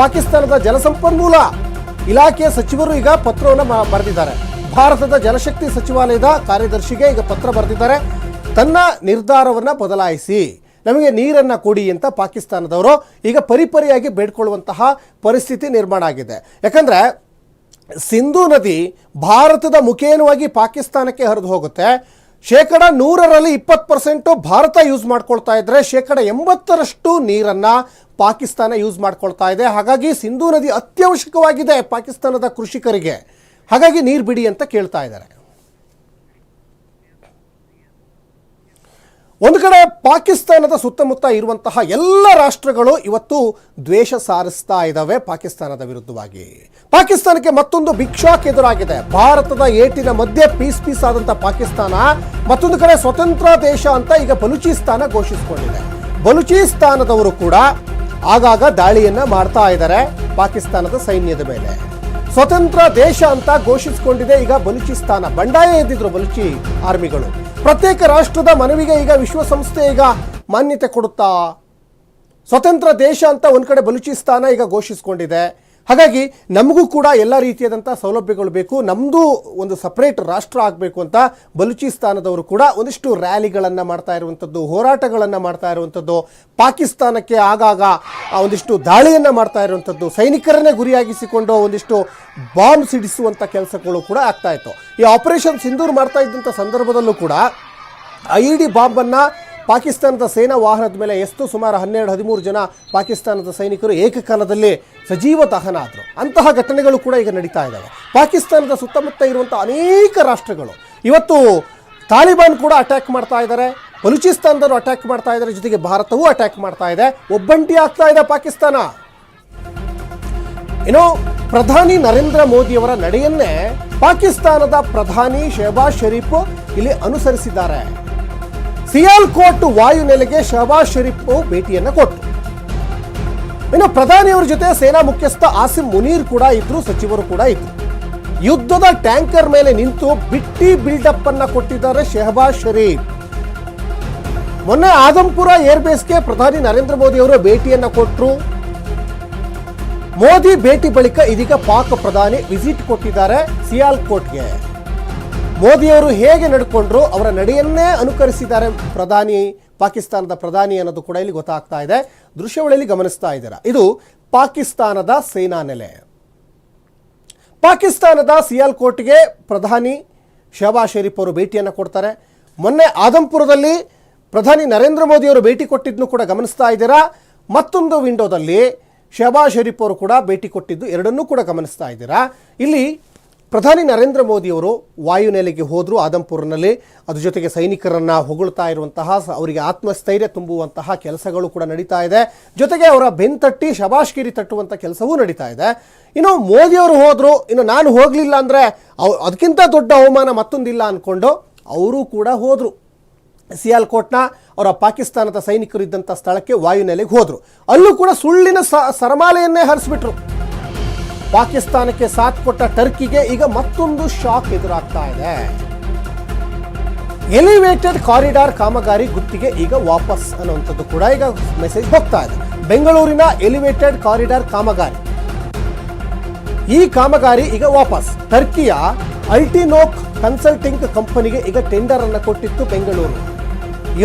ಪಾಕಿಸ್ತಾನದ ಜಲಸಂಪನ್ಮೂಲ ಇಲಾಖೆಯ ಸಚಿವರು ಈಗ ಪತ್ರವನ್ನು ಬರೆದಿದ್ದಾರೆ. ಭಾರತದ ಜಲಶಕ್ತಿ ಸಚಿವಾಲಯದ ಕಾರ್ಯದರ್ಶಿಗೆ ಈಗ ಪತ್ರ ಬರೆದಿದ್ದಾರೆ. ತನ್ನ ನಿರ್ಧಾರವನ್ನ ಬದಲಾಯಿಸಿ. ನಮಗೆ ನೀರನ್ನ ಕೊಡಿ ಅಂತ ಪಾಕಿಸ್ತಾನದವರು ಈಗ ಪರಿಪರಿಯಾಗಿ ಬೇಡ್ಕೊಳ್ಳುವಂತಹ ಪರಿಸ್ಥಿತಿ ನಿರ್ಮಾಣ ಆಗಿದೆ. ಯಾಕಂದ್ರೆ ಸಿಂಧು ನದಿ ಭಾರತದ ಮುಖೇನವಾಗಿ ಪಾಕಿಸ್ತಾನಕ್ಕೆ ಹರಿದು ಹೋಗುತ್ತೆ. ಶೇಕಡ ನೂರರಲ್ಲಿ ಇಪ್ಪತ್ತು ಪರ್ಸೆಂಟು ಭಾರತ ಯೂಸ್ ಮಾಡ್ಕೊಳ್ತಾ ಇದ್ದರೆ ಶೇಕಡ ಎಂಬತ್ತರಷ್ಟು ನೀರನ್ನ ಪಾಕಿಸ್ತಾನ ಯೂಸ್ ಮಾಡ್ಕೊಳ್ತಾ ಇದೆ. ಹಾಗಾಗಿ ಸಿಂಧೂ ನದಿ ಅತ್ಯವಶ್ಯಕವಾಗಿದೆ ಪಾಕಿಸ್ತಾನದ ಕೃಷಿಕರಿಗೆ. ಹಾಗಾಗಿ ನೀರು ಬಿಡಿ ಅಂತ ಕೇಳ್ತಾ ಇದ್ದಾರೆ. ಒಂದು ಕಡೆ ಪಾಕಿಸ್ತಾನದ ಸುತ್ತಮುತ್ತ ಇರುವಂತಹ ಎಲ್ಲ ರಾಷ್ಟ್ರಗಳು ಇವತ್ತು ದ್ವೇಷ ಸಾರಿಸ್ತಾ ಇದ್ದಾವೆ ಪಾಕಿಸ್ತಾನದ ವಿರುದ್ಧವಾಗಿ. ಪಾಕಿಸ್ತಾನಕ್ಕೆ ಮತ್ತೊಂದು ಭಿಕ್ಷಾಕ್ ಎದುರಾಗಿದೆ. ಭಾರತದ ಏಟಿನ ಮಧ್ಯೆ ಪೀಸ್ ಪೀಸ್ ಆದಂತ ಪಾಕಿಸ್ತಾನ ಮತ್ತೊಂದು ಕಡೆ ಸ್ವತಂತ್ರ ದೇಶ ಅಂತ ಈಗ ಬಲೂಚಿಸ್ತಾನ ಘೋಷಿಸಿಕೊಂಡಿದೆ. ಬಲೂಚಿಸ್ತಾನದವರು ಕೂಡ ಆಗಾಗ ದಾಳಿಯನ್ನ ಮಾಡ್ತಾ ಇದ್ದಾರೆ ಪಾಕಿಸ್ತಾನದ ಸೈನ್ಯದ ಮೇಲೆ. ಸ್ವತಂತ್ರ ದೇಶ ಅಂತ ಘೋಷಿಸಿಕೊಂಡಿದೆ ಈಗ ಬಲೂಚಿಸ್ತಾನ. ಬಂಡಾಯ ಎದ್ದಿದ್ರು ಬಲೂಚಿ ಆರ್ಮಿಗಳು. ಪ್ರತ್ಯೇಕ ರಾಷ್ಟ್ರದ ಮನವಿಗೆ ಈಗ ವಿಶ್ವಸಂಸ್ಥೆ ಈಗ ಮಾನ್ಯತೆ ಕೊಡುತ್ತಾ, ಸ್ವತಂತ್ರ ದೇಶ ಅಂತ ಒಂದು ಕಡೆ ಬಲೂಚಿಸ್ತಾನ ಈಗ ಘೋಷಿಸಿಕೊಂಡಿದೆ. ಹಾಗಾಗಿ ನಮಗೂ ಕೂಡ ಎಲ್ಲ ರೀತಿಯಾದಂಥ ಸೌಲಭ್ಯಗಳು ಬೇಕು. ನಮ್ಮದು ಒಂದು ಸಪ್ರೇಟ್ ರಾಷ್ಟ್ರ ಆಗಬೇಕು ಅಂತ ಬಲೂಚಿಸ್ತಾನದವರು ಕೂಡ ಒಂದಿಷ್ಟು ರ್ಯಾಲಿಗಳನ್ನು ಮಾಡ್ತಾ ಇರುವಂಥದ್ದು ಹೋರಾಟಗಳನ್ನು ಮಾಡ್ತಾ ಇರುವಂಥದ್ದು ಪಾಕಿಸ್ತಾನಕ್ಕೆ ಆಗಾಗ ಒಂದಿಷ್ಟು ದಾಳಿಯನ್ನು ಮಾಡ್ತಾ ಇರುವಂಥದ್ದು ಸೈನಿಕರನ್ನೇ ಗುರಿಯಾಗಿಸಿಕೊಂಡು ಒಂದಿಷ್ಟು ಬಾಂಬ್ ಸಿಡಿಸುವಂಥ ಕೆಲಸಗಳು ಕೂಡ ಆಗ್ತಾ ಇತ್ತು. ಈ ಆಪರೇಷನ್ ಸಿಂಧೂರ್ ಮಾಡ್ತಾ ಇದ್ದಂಥ ಸಂದರ್ಭದಲ್ಲೂ ಕೂಡ ಐ ಇ ಡಿ ಬಾಂಬನ್ನು ಪಾಕಿಸ್ತಾನದ ಸೇನಾ ವಾಹನದ ಮೇಲೆ ಎಷ್ಟು ಸುಮಾರು ಹನ್ನೆರಡು, ಹದಿಮೂರು ಜನ ಪಾಕಿಸ್ತಾನದ ಸೈನಿಕರು ಏಕಕಾಲದಲ್ಲಿ ಸಜೀವ ದಹನ ಆದರು. ಅಂತಹ ಘಟನೆಗಳು ಕೂಡ ಈಗ ನಡೀತಾ ಇದ್ದಾವೆ ಪಾಕಿಸ್ತಾನದ ಸುತ್ತಮುತ್ತ ಇರುವಂಥ ಅನೇಕ ರಾಷ್ಟ್ರಗಳು. ಇವತ್ತು ತಾಲಿಬಾನ್ ಕೂಡ ಅಟ್ಯಾಕ್ ಮಾಡ್ತಾ ಇದ್ದಾರೆ ಬಲೂಚಿಸ್ತಾನದವರು ಅಟ್ಯಾಕ್ ಮಾಡ್ತಾ ಇದ್ದಾರೆ ಜೊತೆಗೆ ಭಾರತವೂ ಅಟ್ಯಾಕ್ ಮಾಡ್ತಾ ಇದೆ. ಒಬ್ಬಂಟಿ ಆಗ್ತಾ ಇದೆ ಪಾಕಿಸ್ತಾನ. ಏನೋ ಪ್ರಧಾನಿ ನರೇಂದ್ರ ಮೋದಿಯವರ ನಡೆಯನ್ನೇ ಪಾಕಿಸ್ತಾನದ ಪ್ರಧಾನಿ ಶಹಬಾಜ್ ಶರೀಫ್ ಇಲ್ಲಿ ಅನುಸರಿಸಿದ್ದಾರೆ. ಸಿಯಾಲ್ಕೋಟ್ ವಾಯುನೆಲೆಗೆ ಶಹಬಾಜ್ ಶರೀಫ್ ಭೇಟಿಯನ್ನು ಕೊಟ್ಟರು ಇನ್ನು ಪ್ರಧಾನಿಯವರ ಜೊತೆ ಸೇನಾ ಮುಖ್ಯಸ್ಥ ಆಸಿಮ್ ಮುನೀರ್ ಕೂಡ ಇದ್ರು, ಸಚಿವರು ಕೂಡ ಇದ್ರು. ಯುದ್ಧದ ಟ್ಯಾಂಕರ್ ಮೇಲೆ ನಿಂತು ಬಿಟ್ಟಿ ಬಿಲ್ಡಪ್ ಅನ್ನ ಕೊಟ್ಟಿದ್ದಾರೆ ಶೆಹಬಾಜ್ ಶರೀಫ್. ಮೊನ್ನೆ ಆದಂಪುರ ಏರ್ಬೇಸ್ಗೆ ಪ್ರಧಾನಿ ನರೇಂದ್ರ ಮೋದಿ ಅವರು ಭೇಟಿಯನ್ನ ಕೊಟ್ಟರು ಮೋದಿ ಭೇಟಿ ಬಳಿಕ ಇದೀಗ ಪಾಕ್ ಪ್ರಧಾನಿ ವಿಸಿಟ್ ಕೊಟ್ಟಿದ್ದಾರೆ ಸಿಯಾಲ್ಕೋಟ್ಗೆ ಮೋದಿಯವರು ಹೇಗೆ ನಡ್ಕೊಂಡ್ರು ಅವರ ನಡೆಯನ್ನೇ ಅನುಕರಿಸಿದ್ದಾರೆ ಪ್ರಧಾನಿ, ಪಾಕಿಸ್ತಾನದ ಪ್ರಧಾನಿ ಅನ್ನೋದು ಕೂಡ ಇಲ್ಲಿ ಗೊತ್ತಾಗ್ತಾ ಇದೆ. ದೃಶ್ಯಾವಳಿಯಲ್ಲಿ ಗಮನಿಸ್ತಾ ಇದ್ದೀರಾ? ಇದು ಪಾಕಿಸ್ತಾನದ ಸೇನಾ ನೆಲೆ. ಪಾಕಿಸ್ತಾನದ ಸಿಯಾಲ್ಕೋಟ್ಗೆ ಪ್ರಧಾನಿ ಶಹಬಾಜ್ ಶರೀಫ್ ಅವರು ಭೇಟಿಯನ್ನು ಕೊಡ್ತಾರೆ. ಮೊನ್ನೆ ಆದಂಪುರದಲ್ಲಿ ಪ್ರಧಾನಿ ನರೇಂದ್ರ ಮೋದಿ ಅವರು ಭೇಟಿ ಕೊಟ್ಟಿದ್ದನ್ನು ಕೂಡ ಗಮನಿಸ್ತಾ ಇದ್ದೀರಾ? ಮತ್ತೊಂದು ವಿಂಡೋದಲ್ಲಿ ಶಹಬಾಜ್ ಶರೀಫ್ ಅವರು ಕೂಡ ಭೇಟಿ ಕೊಟ್ಟಿದ್ದು ಎರಡನ್ನೂ ಕೂಡ ಗಮನಿಸ್ತಾ ಇದ್ದೀರಾ? ಇಲ್ಲಿ ಪ್ರಧಾನಿ ನರೇಂದ್ರ ಮೋದಿಯವರು ವಾಯುನೆಲೆಗೆ ಹೋದರು ಆದಂಪುರ್ನಲ್ಲಿ ಅದ್ರ ಜೊತೆಗೆ ಸೈನಿಕರನ್ನ ಹೊಗಳ್ತಾ ಇರುವಂತಹ ಅವರಿಗೆ ಆತ್ಮಸ್ಥೈರ್ಯ ತುಂಬುವಂತಹ ಕೆಲಸಗಳು ಕೂಡ ನಡೀತಾ ಇದೆ. ಜೊತೆಗೆ ಅವರ ಬೆನ್ತಟ್ಟಿ, ಶಬಾಷ್ಗಿರಿ ತಟ್ಟುವಂಥ ಕೆಲಸವೂ ನಡೀತಾ ಇದೆ. ಇನ್ನು ಮೋದಿಯವರು ಹೋದರು, ಇನ್ನು ನಾನು ಹೋಗಲಿಲ್ಲ ಅಂದರೆ ಅವ್, ಅದಕ್ಕಿಂತ ದೊಡ್ಡ ಅವಮಾನ ಮತ್ತೊಂದಿಲ್ಲ ಅಂದ್ಕೊಂಡು ಅವರು ಕೂಡ ಹೋದರು. ಸಿಯಾಲ್ಕೋಟ್ನ ಅವರ ಪಾಕಿಸ್ತಾನದ ಸೈನಿಕರು ಇದ್ದಂಥ ಸ್ಥಳಕ್ಕೆ ವಾಯುನೆಲೆಗೆ ಹೋದರು. ಅಲ್ಲೂ ಕೂಡ ಸುಳ್ಳಿನ ಸರಮಾಲೆಯನ್ನೇ ಹರಿಸ್ಬಿಟ್ರು. ಪಾಕಿಸ್ತಾನಕ್ಕೆ ಸಾಥ್ ಕೊಟ್ಟ ಟರ್ಕಿಗೆ ಈಗ ಮತ್ತೊಂದು ಶಾಕ್ ಎದುರಾಗ್ತಾ ಇದೆ. ಎಲಿವೇಟೆಡ್ ಕಾರಿಡಾರ್ ಕಾಮಗಾರಿ ಗುತ್ತಿಗೆ ಈಗ ವಾಪಸ್ ಅನ್ನುವಂಥದ್ದು ಕೂಡ ಈಗ ಮೆಸೇಜ್ ಹೋಗ್ತಾ ಇದೆ. ಬೆಂಗಳೂರಿನ ಎಲಿವೇಟೆಡ್ ಕಾರಿಡಾರ್ ಕಾಮಗಾರಿ. ಈ ಕಾಮಗಾರಿ ಈಗ ವಾಪಸ್. ಟರ್ಕಿಯ ಅಲ್ಟಿನೋಕ್ ಕನ್ಸಲ್ಟಿಂಗ್ ಕಂಪನಿಗೆ ಈಗ ಟೆಂಡರ್ ಅನ್ನು ಕೊಟ್ಟಿತ್ತು ಬೆಂಗಳೂರು.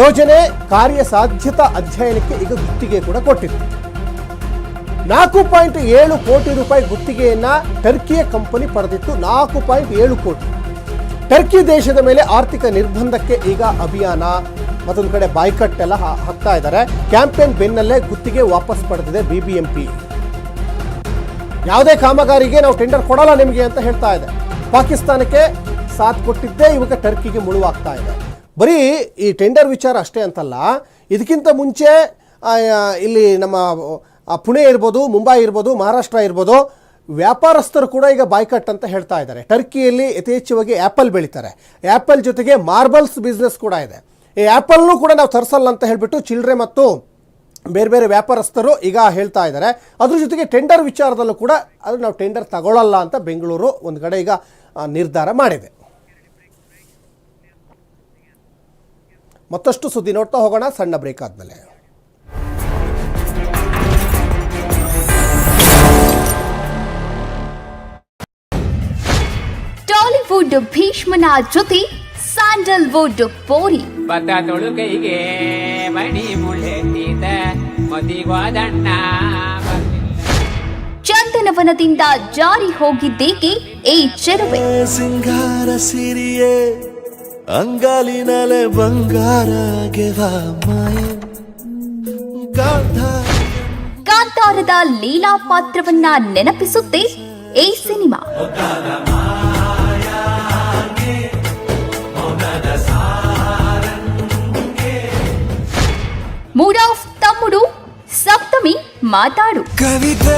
ಯೋಜನೆ ಕಾರ್ಯ ಸಾಧ್ಯತಾ ಅಧ್ಯಯನಕ್ಕೆ ಈಗ ಗುತ್ತಿಗೆ ಕೂಡ ಕೊಟ್ಟಿತ್ತು. ನಾಲ್ಕು ಪಾಯಿಂಟ್ ಏಳು ಕೋಟಿ ರೂಪಾಯಿ ಗುತ್ತಿಗೆಯನ್ನ ಟರ್ಕಿಯ ಕಂಪನಿ ಪಡೆದಿತ್ತು. ನಾಲ್ಕು ಪಾಯಿಂಟ್ ಏಳು ಕೋಟಿ. ಟರ್ಕಿ ದೇಶದ ಮೇಲೆ ಆರ್ಥಿಕ ನಿರ್ಬಂಧಕ್ಕೆ ಈಗ ಅಭಿಯಾನ. ಮತ್ತೊಂದು ಕಡೆ ಬಾಯ್ಕಟ್ ಎಲ್ಲ ಹಾಕ್ತಾ ಇದ್ದಾರೆ. ಕ್ಯಾಂಪೇನ್ ಬೆನ್ನಲ್ಲೇ ಗುತ್ತಿಗೆ ವಾಪಸ್ ಪಡೆದಿದೆ ಬಿಬಿಎಂಪಿ ಯಾವುದೇ ಕಾಮಗಾರಿಗೆ ನಾವು ಟೆಂಡರ್ ಕೊಡಲ್ಲ ನಿಮಗೆ ಅಂತ ಹೇಳ್ತಾ ಇದೆ. ಪಾಕಿಸ್ತಾನಕ್ಕೆ ಸಾಥ್ ಕೊಟ್ಟಿದ್ದೇ ಇವಾಗ ಟರ್ಕಿಗೆ ಮುಳುವಾಗ್ತಾ ಇದೆ. ಬರೀ ಈ ಟೆಂಡರ್ ವಿಚಾರ ಅಷ್ಟೇ ಅಂತಲ್ಲ. ಇದಕ್ಕಿಂತ ಮುಂಚೆ ಇಲ್ಲಿ ನಮ್ಮ ಆ, ಪುಣೆ ಇರ್ಬೋದು ಮುಂಬೈ ಇರ್ಬೋದು ಮಹಾರಾಷ್ಟ್ರ ಇರ್ಬೋದು ವ್ಯಾಪಾರಸ್ಥರು ಕೂಡ ಈಗ ಬಾಯ್ಕಟ್ ಅಂತ ಹೇಳ್ತಾ ಇದ್ದಾರೆ. ಟರ್ಕಿಯಲ್ಲಿ ಯಥೇಚ್ಛವಾಗಿ ಆ್ಯಪಲ್ ಬೆಳೀತಾರೆ. ಆ್ಯಪಲ್ ಜೊತೆಗೆ ಮಾರ್ಬಲ್ಸ್ ಬಿಸ್ನೆಸ್ ಕೂಡ ಇದೆ. ಈ ಆ್ಯಪಲ್ನೂ ಕೂಡ ನಾವು ತರಿಸಲ್ಲ ಅಂತ ಹೇಳಿಬಿಟ್ಟು ಚಿಲ್ಲರೆ ಮತ್ತು ಬೇರೆ ಬೇರೆ ವ್ಯಾಪಾರಸ್ಥರು ಈಗ ಹೇಳ್ತಾ ಇದ್ದಾರೆ. ಅದ್ರ ಜೊತೆಗೆ ಟೆಂಡರ್ ವಿಚಾರದಲ್ಲೂ ಕೂಡ ಅದು ನಾವು ಟೆಂಡರ್ ತಗೊಳ್ಳಲ್ಲ ಅಂತ ಬೆಂಗಳೂರು ಒಂದು ಕಡೆ ಈಗ ನಿರ್ಧಾರ ಮಾಡಿದೆ. ಮತ್ತಷ್ಟು ಸುದ್ದಿ ನೋಡ್ತಾ ಹೋಗೋಣ. ಸಣ್ಣ ಬ್ರೇಕ್ ಆದಮೇಲೆ. ಟಾಲಿವುಡ್ ಭೀಷ್ಮನ ಜೊತೆ ಸ್ಯಾಂಡಲ್ವುಡ್ ಪೋರಿ. ಬತ ತೊಳುಕೈಗೆ ಮಣಿ ಮುಳೆ ಮದಿಗೋದಣ್ಣ ಚಂದನವನದಿಂದ ಜಾರಿ ಹೋಗಿದ್ದೇಕೆ ಈ ಚೆರುವೆ? ಸಿಂಗಾರ ಸಿರಿಯೇ ಅಂಗಾಲಿನಲೆ ಬಂಗಾರ ಗೆವ ಮಾಯೆ. ಗಾಂಧಾರ ಕಾಂತಾರದ ಲೀಲಾ ಪಾತ್ರವನ್ನ ನೆನಪಿಸುತ್ತೆ ಈ ಸಿನಿಮಾ. ಮೂಡ್ ಆಫ್ ತಮ್ಮುಡು ಸಪ್ತಮಿ ಮಾತಾಡು. ಕವಿತೆ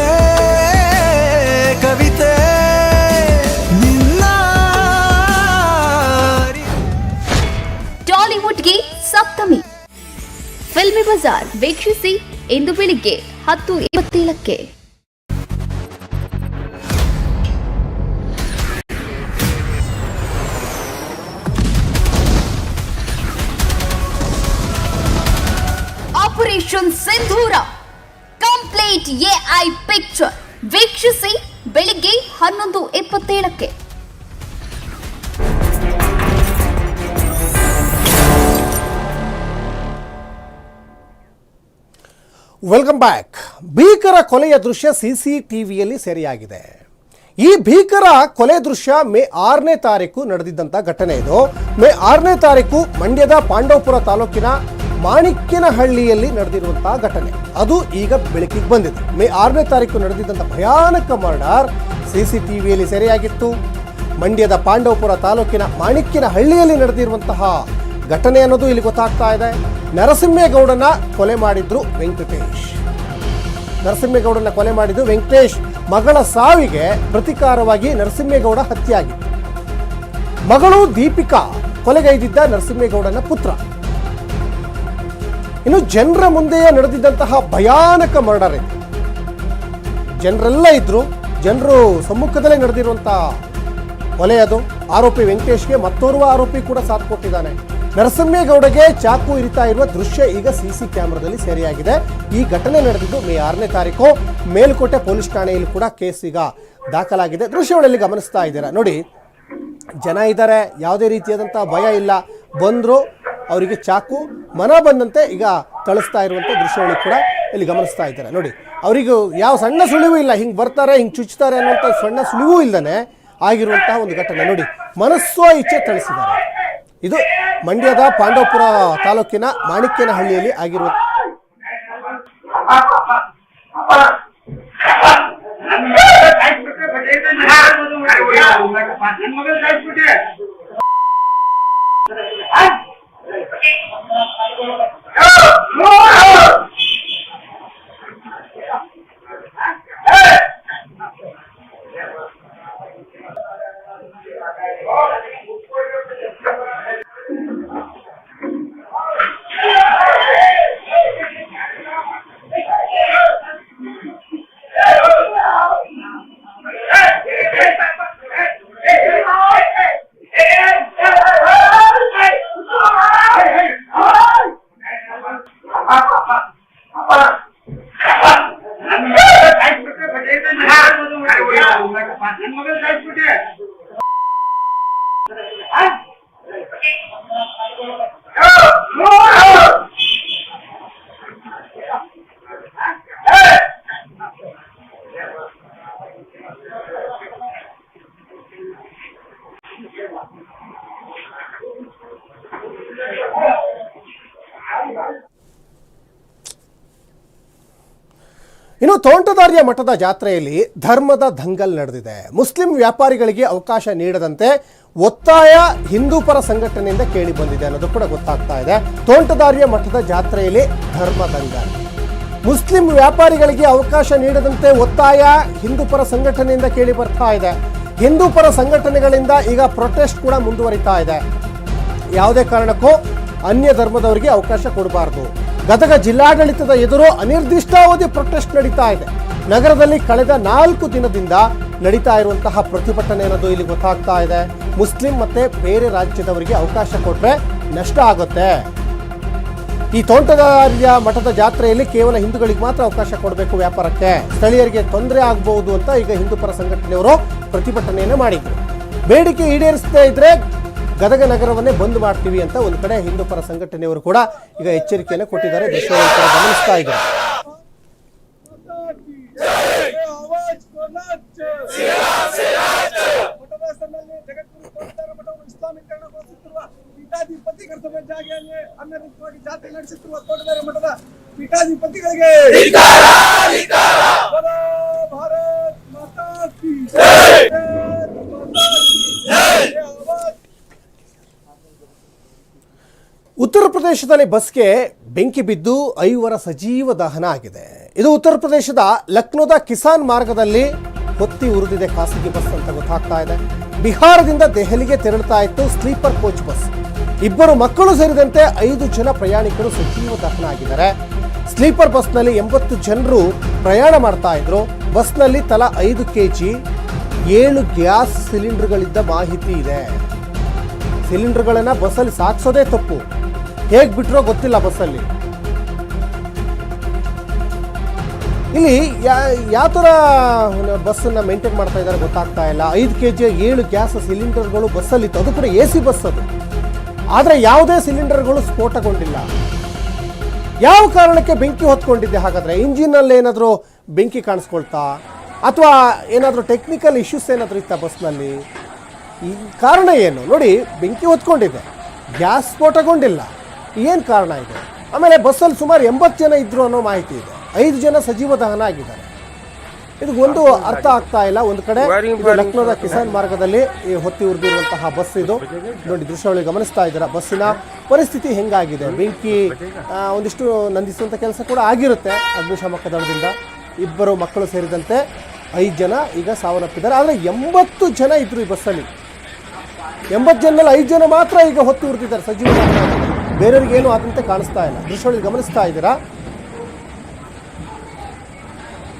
ಕವಿತೆ ನಿನ್ನ ಟಾಲಿವುಡ್ಗೆ ಸಪ್ತಮಿ. ಫಿಲ್ಮಿ ಬಜಾರ್ ವೀಕ್ಷಿಸಿ ಇಂದು ಬೆಳಿಗ್ಗೆ ಹತ್ತು ಇಪ್ಪತ್ತೇಳಕ್ಕೆ. Operation Sindoor complete AI picture ವೀಕ್ಷಿಸಿ ಬೆಳಿಗ್ಗೆ ಹನ್ನೊಂದು ಇಪ್ಪತ್ತೇಳಕ್ಕೆ. ವೆಲ್ಕಮ್ ಬ್ಯಾಕ್ ಭೀಕರ ಕೊಲೆಯ ದೃಶ್ಯ ಸಿಸಿ ಟಿವಿಯಲ್ಲಿ ಸೆರೆಯಾಗಿದೆ. ಈ ಭೀಕರ ಕೊಲೆ ದೃಶ್ಯ ಮೇ ಆರನೇ ತಾರೀಕು ನಡೆದಿದ್ದಂಥ ಘಟನೆ ಇದು. ಮೇ ಆರನೇ ತಾರೀಕು ಮಂಡ್ಯದ ಪಾಂಡವಪುರ ತಾಲೂಕಿನ ಮಾಣಿಕ್ಯನಹಳ್ಳಿಯಲ್ಲಿ ನಡೆದಿರುವಂತಹ ಘಟನೆ. ಅದು ಈಗ ಬೆಳಕಿಗೆ ಬಂದಿದೆ. ಮೇ ಆರನೇ ತಾರೀಕು ನಡೆದಿದ್ದಂಥ ಭಯಾನಕ ಮರ್ಡರ್ ಸಿ ಸಿ ಸೆರೆಯಾಗಿತ್ತು. ಮಂಡ್ಯದ ಪಾಂಡವಪುರ ತಾಲೂಕಿನ ಮಾಣಿಕ್ಯನ ಹಳ್ಳಿಯಲ್ಲಿ ನಡೆದಿರುವಂತಹ ಘಟನೆ ಅನ್ನೋದು ಇಲ್ಲಿ ಗೊತ್ತಾಗ್ತಾ ಇದೆ. ನರಸಿಂಹೇಗೌಡನ ಕೊಲೆ ಮಾಡಿದ್ರು ವೆಂಕಟೇಶ್. ನರಸಿಂಹೇಗೌಡನ ಕೊಲೆ ಮಾಡಿದ್ದು ವೆಂಕಟೇಶ್. ಮಗಳ ಸಾವಿಗೆ ಪ್ರತಿಕಾರವಾಗಿ ನರಸಿಂಹೇಗೌಡ ಹತ್ಯೆಯಾಗಿತ್ತು. ಮಗಳು ದೀಪಿಕಾ ಕೊಲೆಗೈದಿದ್ದ ನರಸಿಂಹೇಗೌಡನ ಪುತ್ರ. ಇನ್ನು ಜನರ ಮುಂದೆಯೇ ನಡೆದಿದ್ದಂತಹ ಭಯಾನಕ ಮರ್ಡರ್ ಇದು ಜನರೆಲ್ಲ ಇದ್ರು, ಜನರು ಸಮ್ಮುಖದಲ್ಲೇ ನಡೆದಿರುವಂತಹ ಕೊಲೆ ಅದು. ಆರೋಪಿ ವೆಂಕಟೇಶ್ಗೆ ಮತ್ತೋರ್ವ ಆರೋಪಿ ಕೂಡ ಸಾಥ್ ಕೊಟ್ಟಿದ್ದಾನೆ. ನರಸಿಂಹೇಗೌಡಗೆ ಚಾಕು ಇರಿತಾ ಇರುವ ದೃಶ್ಯ ಈಗ ಸಿಸಿ ಕ್ಯಾಮೆರಾದಲ್ಲಿ ಸೆರೆಯಾಗಿದೆ. ಈ ಘಟನೆ ನಡೆದಿದ್ದು ಮೇ ಆರನೇ ತಾರೀಕು. ಮೇಲುಕೋಟೆ ಪೊಲೀಸ್ ಠಾಣೆಯಲ್ಲಿ ಕೂಡ ಕೇಸ್ ಈಗ ದಾಖಲಾಗಿದೆ. ದೃಶ್ಯಗಳಲ್ಲಿ ಗಮನಿಸ್ತಾ ಇದ್ದೀರಾ? ನೋಡಿ, ಜನ ಇದ್ದಾರೆ ಯಾವುದೇ ರೀತಿಯಾದಂತಹ ಭಯ ಇಲ್ಲ. ಬಂದರು ಅವರಿಗೆ ಚಾಕು, ಮನ ಬಂದಂತೆ ಈಗ ಥಳಿಸ್ತಾ ಇರುವಂಥ ದೃಶ್ಯಗಳು ಕೂಡ ಇಲ್ಲಿ ಗಮನಿಸ್ತಾ ಇದ್ದಾರೆ. ನೋಡಿ, ಅವರಿಗೂ ಯಾವ ಸಣ್ಣ ಸುಳಿವು ಇಲ್ಲ. ಹಿಂಗೆ ಬರ್ತಾರೆ, ಹಿಂಗೆ ಚುಚ್ತಾರೆ ಅನ್ನುವಂಥ ಸಣ್ಣ ಸುಳಿವು ಇಲ್ಲದೆ ಆಗಿರುವಂತಹ ಒಂದು ಘಟನೆ. ನೋಡಿ, ಮನಸ್ಸೋ ಇಚ್ಛೆ ಥಳಿಸಿದ್ದಾರೆ. ಇದು ಮಂಡ್ಯದ ಪಾಂಡವಪುರ ತಾಲೂಕಿನ ಮಾಣಿಕ್ಯನಹಳ್ಳಿಯಲ್ಲಿ ಆಗಿರುವ ಇನ್ನು ಮಠದ ಜಾತ್ರೆಯಲ್ಲಿ ಧರ್ಮದ ದಂಗಲ್ ನಡೆದಿದೆ. ಮುಸ್ಲಿಂ ವ್ಯಾಪಾರಿಗಳಿಗೆ ಅವಕಾಶ ನೀಡದಂತೆ ಒತ್ತಾಯ ಹಿಂದೂ ಪರ ಸಂಘಟನೆಯಿಂದ ಕೇಳಿ ಬಂದಿದೆ ಅನ್ನೋದು ಕೂಡ ಗೊತ್ತಾಗ್ತಾ ಇದೆ. ತೋಂಟದಾರ್ಯ ಮಠದ ಜಾತ್ರೆಯಲ್ಲಿ ಧರ್ಮ ದಂಗಲ್. ಮುಸ್ಲಿಂ ವ್ಯಾಪಾರಿಗಳಿಗೆ ಅವಕಾಶ ನೀಡದಂತೆ ಒತ್ತಾಯ ಹಿಂದೂ ಪರ ಸಂಘಟನೆಯಿಂದ ಕೇಳಿ ಬರ್ತಾ ಇದೆ. ಹಿಂದೂ ಪರ ಸಂಘಟನೆಗಳಿಂದ ಈಗ ಪ್ರೊಟೆಸ್ಟ್ ಕೂಡ ಮುಂದುವರಿತಾ ಇದೆ. ಯಾವುದೇ ಕಾರಣಕ್ಕೂ ಅನ್ಯ ಧರ್ಮದವರಿಗೆ ಅವಕಾಶ ಕೊಡಬಾರ್ದು. ಗದಗ ಜಿಲ್ಲಾಡಳಿತದ ಎದುರು ಅನಿರ್ದಿಷ್ಟಾವಧಿ ಪ್ರೊಟೆಸ್ಟ್ ನಡೀತಾ ಇದೆ. ನಗರದಲ್ಲಿ ಕಳೆದ ನಾಲ್ಕು ದಿನದಿಂದ ನಡೀತಾ ಇರುವಂತಹ ಪ್ರತಿಭಟನೆ ಅನ್ನೋದು ಇಲ್ಲಿ ಗೊತ್ತಾಗ್ತಾ ಇದೆ. ಮುಸ್ಲಿಂ ಮತ್ತೆ ಬೇರೆ ರಾಜ್ಯದವರಿಗೆ ಅವಕಾಶ ಕೊಟ್ಟರೆ ನಷ್ಟ ಆಗುತ್ತೆ. ಈ ತೋಂಟದಾರ್ಯ ಮಠದ ಜಾತ್ರೆಯಲ್ಲಿ ಕೇವಲ ಹಿಂದೂಗಳಿಗೆ ಮಾತ್ರ ಅವಕಾಶ ಕೊಡಬೇಕು ವ್ಯಾಪಾರಕ್ಕೆ. ಸ್ಥಳೀಯರಿಗೆ ತೊಂದರೆ ಆಗಬಹುದು ಅಂತ ಈಗ ಹಿಂದೂ ಪರ ಸಂಘಟನೆಯವರು ಪ್ರತಿಭಟನೆಯನ್ನು ಮಾಡಿದ್ರು. ಬೇಡಿಕೆ ಈಡೇರಿಸದೇ ಇದ್ರೆ ಗದಗ ನಗರವನ್ನೇ ಬಂದ್ ಮಾಡ್ತೀವಿ ಅಂತ ಒಂದು ಕಡೆ ಹಿಂದೂ ಪರ ಸಂಘಟನೆಯವರು ಕೂಡ ಈಗ ಎಚ್ಚರಿಕೆಯನ್ನು ಕೊಟ್ಟಿದ್ದಾರೆ. ಗಮನಿಸ್ತಾ ಇದ್ದಾರೆ. ಪೀಠಾಧಿಪತಿಗಳಿಗೆ ಉತ್ತರ ಪ್ರದೇಶದಲ್ಲಿ ಬಸ್ಗೆ ಬೆಂಕಿ ಬಿದ್ದು ಐವರ ಸಜೀವ ದಹನ ಆಗಿದೆ. ಇದು ಉತ್ತರ ಪ್ರದೇಶದ ಲಕ್ನೋದ ಕಿಸಾನ್ ಮಾರ್ಗದಲ್ಲಿ ಹೊತ್ತಿ ಉರಿದಿದೆ ಖಾಸಗಿ ಬಸ್ ಅಂತ ಗೊತ್ತಾಗ್ತಾ ಇದೆ. ಬಿಹಾರದಿಂದ ದೆಹಲಿಗೆ ತೆರಳುತ್ತಾ ಇತ್ತು ಸ್ಲೀಪರ್ ಕೋಚ್ ಬಸ್. ಇಬ್ಬರು ಮಕ್ಕಳು ಸೇರಿದಂತೆ ಐದು ಜನ ಪ್ರಯಾಣಿಕರು ಸಜೀವ ದಹನ ಆಗಿದ್ದಾರೆ ಸ್ಲೀಪರ್ ಬಸ್ನಲ್ಲಿ ಎಂಬತ್ತು ಜನರು ಪ್ರಯಾಣ ಮಾಡ್ತಾ ಇದ್ರು. ಬಸ್ನಲ್ಲಿ ತಲಾ ಐದು ಕೆ ಜಿ ಏಳು ಗ್ಯಾಸ್ ಸಿಲಿಂಡರ್ಗಳಿದ್ದ ಮಾಹಿತಿ ಇದೆ. ಸಿಲಿಂಡರ್ಗಳನ್ನ ಬಸ್ಸಲ್ಲಿ ಸಾಗಿಸೋದೇ ತಪ್ಪು. ಹೇಗೆ ಬಿಟ್ರೋ ಗೊತ್ತಿಲ್ಲ ಬಸ್ಸಲ್ಲಿ ಇಲ್ಲಿ ಯಾವ ಥರ ಬಸ್ಸನ್ನು ಮೇಂಟೈನ್ ಮಾಡ್ತಾ ಇದ್ದಾರೆ ಗೊತ್ತಾಗ್ತಾ ಇಲ್ಲ. ಐದು ಕೆ ಜಿ ಏಳು ಗ್ಯಾಸ್ ಸಿಲಿಂಡರ್ಗಳು ಬಸ್ಸಲ್ಲಿತ್ತು ಅದು ಕೂಡ ಎ ಸಿ ಬಸ್ ಅದು. ಆದರೆ ಯಾವುದೇ ಸಿಲಿಂಡರ್ಗಳು ಸ್ಫೋಟಗೊಂಡಿಲ್ಲ ಯಾವ ಕಾರಣಕ್ಕೆ ಬೆಂಕಿ ಹೊತ್ಕೊಂಡಿದ್ದೆ ಹಾಗಾದರೆ? ಇಂಜಿನಲ್ಲಿ ಏನಾದರೂ ಬೆಂಕಿ ಕಾಣಿಸ್ಕೊಳ್ತಾ? ಅಥವಾ ಏನಾದರೂ ಟೆಕ್ನಿಕಲ್ ಇಶ್ಯೂಸ್ ಏನಾದರೂ ಇತ್ತಾ ಬಸ್ನಲ್ಲಿ? ಈ ಕಾರಣ ಏನು? ನೋಡಿ, ಬೆಂಕಿ ಹೊತ್ಕೊಂಡಿದೆ. ಗ್ಯಾಸ್ ಸ್ಫೋಟಗೊಂಡಿಲ್ಲ ಏನು ಕಾರಣ ಇದೆ? ಆಮೇಲೆ ಬಸ್ಸಲ್ಲಿ ಸುಮಾರು ಎಂಬತ್ತು ಜನ ಇದ್ದರು ಅನ್ನೋ ಮಾಹಿತಿ ಇದೆ. ಐದು ಜನ ಸಜೀವ ದಹನ ಆಗಿದ್ದಾರೆ. ಇದು ಒಂದು ಅರ್ಥ ಆಗ್ತಾ ಇಲ್ಲ. ಒಂದು ಕಡೆ ಲಕ್ನೋದ ಕಿಸಾನ್ ಮಾರ್ಗದಲ್ಲಿ ಈ ಹೊತ್ತಿ ಉರಿದಿರುವಂತಹ ಬಸ್ ಇದು. ನೋಡಿ ದೃಶ್ಯಾವಳಿ ಗಮನಿಸ್ತಾ ಇದ್ದೀರಾ? ಬಸ್ಸಿನ ಪರಿಸ್ಥಿತಿ ಹೆಂಗಾಗಿದೆ? ಬೆಂಕಿ ಒಂದಿಷ್ಟು ನಂದಿಸುವಂಥ ಕೆಲಸ ಕೂಡ ಆಗಿರುತ್ತೆ ಅಗ್ನಿಶಾಮಕ ದಳದಿಂದ. ಇಬ್ಬರು ಮಕ್ಕಳು ಸೇರಿದಂತೆ ಐದು ಜನ ಈಗ ಸಾವನ್ನಪ್ಪಿದ್ದಾರೆ. ಆದರೆ ಎಂಬತ್ತು ಜನ ಇದ್ರು ಈ ಬಸ್ಸಲ್ಲಿ. ಎಂಬತ್ತು ಜನದಲ್ಲಿ ಐದು ಜನ ಮಾತ್ರ ಈಗ ಹೊತ್ತು ಉರಿದಿದ್ದಾರೆ. ಸಜೀವ ಬೇರೆಯವ್ರಿಗೆ ಏನು ಆದಂತೆ ಕಾಣಿಸ್ತಾ ಇಲ್ಲ. ದೃಶ್ಯಾವಳಿ ಗಮನಿಸ್ತಾ ಇದ್ದೀರಾ?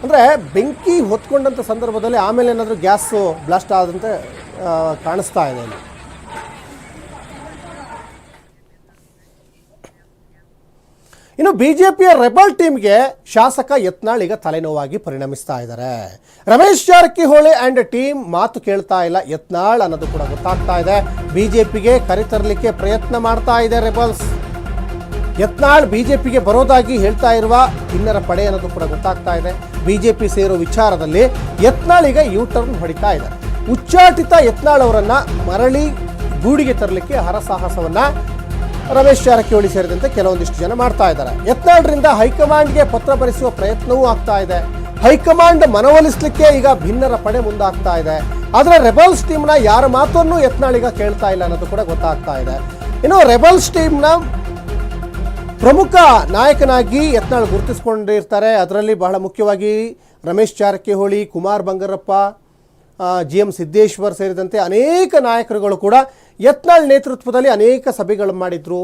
ಅಂದರೆ ಬೆಂಕಿ ಹೊತ್ಕೊಂಡಂಥ ಸಂದರ್ಭದಲ್ಲಿ ಆಮೇಲೆ ಏನಾದರೂ ಗ್ಯಾಸು ಬ್ಲಾಸ್ಟ್ ಆದಂತೆ ಕಾಣಿಸ್ತಾ ಇದೆ ಅಲ್ಲಿ. ಇನ್ನು ಬಿಜೆಪಿಯ ರೆಬಲ್ ಟೀಮ್ಗೆ ಶಾಸಕ ಯತ್ನಾಳ್ ಈಗ ತಲೆನೋವಾಗಿ ಪರಿಣಮಿಸ್ತಾ ಇದ್ದಾರೆ. ರಮೇಶ್ ಜಾರಕಿಹೊಳಿ ಅಂಡ್ ಟೀಮ್ ಮಾತು ಕೇಳ್ತಾ ಇಲ್ಲ, ಯತ್ನಾಳ್ ಅನ್ನೋದು ಕೂಡ ಗೊತ್ತಾಗ್ತಾ ಇದೆ. ಬಿಜೆಪಿಗೆ ಕರೆತರಲಿಕ್ಕೆ ಪ್ರಯತ್ನ ಮಾಡ್ತಾ ಇದೆ ರೆಬಲ್ಸ್. ಯತ್ನಾಳ್ ಬಿಜೆಪಿಗೆ ಬರೋದಾಗಿ ಹೇಳ್ತಾ ಇರುವ ಕಿನ್ನರ ಪಡೆ ಅನ್ನೋದು ಕೂಡ ಗೊತ್ತಾಗ್ತಾ ಇದೆ. ಬಿಜೆಪಿ ಸೇರೋ ವಿಚಾರದಲ್ಲಿ ಯತ್ನಾಳ್ ಈಗ ಯೂ ಟರ್ನ್ ಹೊಡಿತಾ ಇದೆ ಉಚ್ಚಾಟಿತ ಯತ್ನಾಳ್ ಅವರನ್ನ ಮರಳಿ ಗೂಡಿಗೆ ತರಲಿಕ್ಕೆ ಹರಸಾಹಸವನ್ನ ರಮೇಶ್ ಜಾರಕಿಹೊಳಿ ಸೇರಿದಂತೆ ಕೆಲವೊಂದಿಷ್ಟು ಜನ ಮಾಡ್ತಾ ಇದ್ದಾರೆ. ಯತ್ನಾಳ್ರಿಂದ ಹೈಕಮಾಂಡ್ಗೆ ಪತ್ರ ಬರೆಸುವ ಪ್ರಯತ್ನವೂ ಆಗ್ತಾ ಇದೆ. ಹೈಕಮಾಂಡ್ ಮನವೊಲಿಸಲಿಕ್ಕೆ ಈಗ ಭಿನ್ನರ ಪಡೆ ಮುಂದಾಗ್ತಾ ಇದೆ. ಆದರೆ ರೆಬಲ್ಸ್ ಟೀಮ್ನ ಯಾರ ಮಾತನ್ನು ಈಗ ಕೇಳ್ತಾ ಇಲ್ಲ ಅನ್ನೋದು ಕೂಡ ಗೊತ್ತಾಗ್ತಾ ಇದೆ. ಇನ್ನು ರೆಬಲ್ಸ್ ಟೀಮ್ನ ಪ್ರಮುಖ ನಾಯಕನಾಗಿ ಯತ್ನಾಳ್ ಗುರುತಿಸ್ಕೊಂಡಿರ್ತಾರೆ. ಅದರಲ್ಲಿ ಬಹಳ ಮುಖ್ಯವಾಗಿ ರಮೇಶ್ ಜಾರಕಿಹೊಳಿ, ಕುಮಾರ್ ಬಂಗಾರಪ್ಪ ಜಿ ಎಂ ಸಿದ್ದೇಶ್ವರ್ ಸೇರಿದಂತೆ ಅನೇಕ ನಾಯಕರುಗಳು ಕೂಡ ಯತ್ನಾಳ್ ನೇತೃತ್ವದಲ್ಲಿ ಅನೇಕ ಸಭೆಗಳು ಮಾಡಿದ್ರು,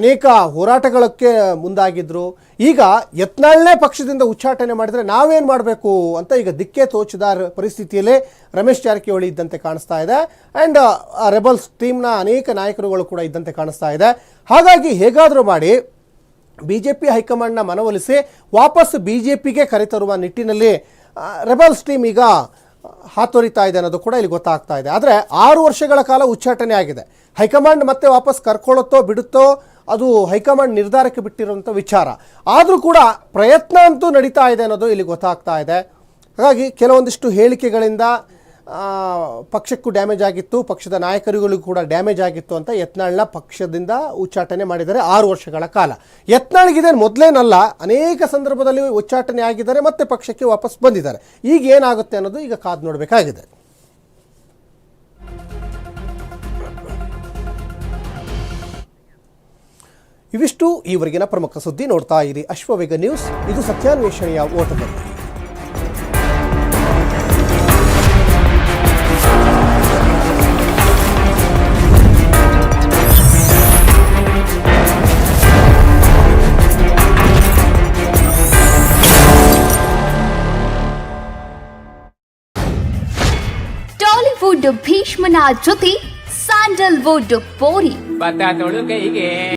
ಅನೇಕ ಹೋರಾಟಗಳಕ್ಕೆ ಮುಂದಾಗಿದ್ರು. ಈಗ ಯತ್ನಾಳ್ನೇ ಪಕ್ಷದಿಂದ ಉಚ್ಚಾಟನೆ ಮಾಡಿದರೆ ನಾವೇನು ಮಾಡಬೇಕು ಅಂತ ಈಗ ದಿಕ್ಕೆ ತೋಚದ ಪರಿಸ್ಥಿತಿಯಲ್ಲೇ ರಮೇಶ್ ಜಾರಕಿಹೊಳಿ ಇದ್ದಂತೆ ಕಾಣಿಸ್ತಾ ಇದೆ. ಆ್ಯಂಡ್ ರೆಬಲ್ಸ್ ಟೀಮ್ನ ಅನೇಕ ನಾಯಕರುಗಳು ಕೂಡ ಇದ್ದಂತೆ ಕಾಣಿಸ್ತಾ ಇದೆ. ಹಾಗಾಗಿ ಹೇಗಾದರೂ ಮಾಡಿ ಬಿ ಜೆ ಪಿ ಹೈಕಮಾಂಡ್ನ ಮನವೊಲಿಸಿ ವಾಪಸ್ ಬಿಜೆಪಿಗೆ ಕರೆತರುವ ನಿಟ್ಟಿನಲ್ಲಿ ರೆಬಲ್ಸ್ ಟೀಮ್ ಈಗ ಹಾತೊರಿತಾ ಇದೆ ಅನ್ನೋದು ಕೂಡ ಇಲ್ಲಿ ಗೊತ್ತಾಗ್ತಾ ಇದೆ. ಆದರೆ ಆರು ವರ್ಷಗಳ ಕಾಲ ಉಚ್ಚಾಟನೆ ಆಗಿದೆ. ಹೈಕಮಾಂಡ್ ಮತ್ತೆ ವಾಪಸ್ ಕರ್ಕೊಳ್ಳುತ್ತೋ ಬಿಡುತ್ತೋ ಅದು ಹೈಕಮಾಂಡ್ ನಿರ್ಧಾರಕ್ಕೆ ಬಿಟ್ಟಿರುವಂಥ ವಿಚಾರ. ಆದರೂ ಕೂಡ ಪ್ರಯತ್ನ ಅಂತೂ ನಡೀತಾ ಇದೆ ಅನ್ನೋದು ಇಲ್ಲಿ ಗೊತ್ತಾಗ್ತಾ ಇದೆ. ಹಾಗಾಗಿ ಕೆಲವೊಂದಿಷ್ಟು ಹೇಳಿಕೆಗಳಿಂದ ಪಕ್ಷಕ್ಕೂ ಡ್ಯಾಮೇಜ್ ಆಗಿತ್ತು, ಪಕ್ಷದ ನಾಯಕರುಗಳಿಗೂ ಕೂಡ ಡ್ಯಾಮೇಜ್ ಆಗಿತ್ತು ಅಂತ ಯತ್ನಾಳ್ನ ಪಕ್ಷದಿಂದ ಉಚ್ಚಾಟನೆ ಮಾಡಿದ್ದಾರೆ ಆರು ವರ್ಷಗಳ ಕಾಲ. ಯತ್ನಾಳ್ಗಿದೆ ಮೊದಲೇನಲ್ಲ, ಅನೇಕ ಸಂದರ್ಭದಲ್ಲಿ ಉಚ್ಚಾಟನೆ ಆಗಿದ್ದಾರೆ, ಮತ್ತೆ ಪಕ್ಷಕ್ಕೆ ವಾಪಸ್ ಬಂದಿದ್ದಾರೆ. ಈಗ ಏನಾಗುತ್ತೆ ಅನ್ನೋದು ಈಗ ಕಾದು ನೋಡಬೇಕಾಗಿದೆ. ಇವಿಷ್ಟು ಈವರೆಗಿನ ಪ್ರಮುಖ ಸುದ್ದಿ ನೋಡ್ತಾ ಇರಿ. ಅಶ್ವವೇಗ ನ್ಯೂಸ್, ಇದು ಸತ್ಯಾನ್ವೇಷಣೆಯ ಓಟದಲ್ಲಿ. ಭೀಷ್ಮನ ಜೊತೆ ಸ್ಯಾಂಡಲ್ವುಡ್ ಪೋರಿ. ಭತ್ತ ತೊಳು ಕೈಗೆ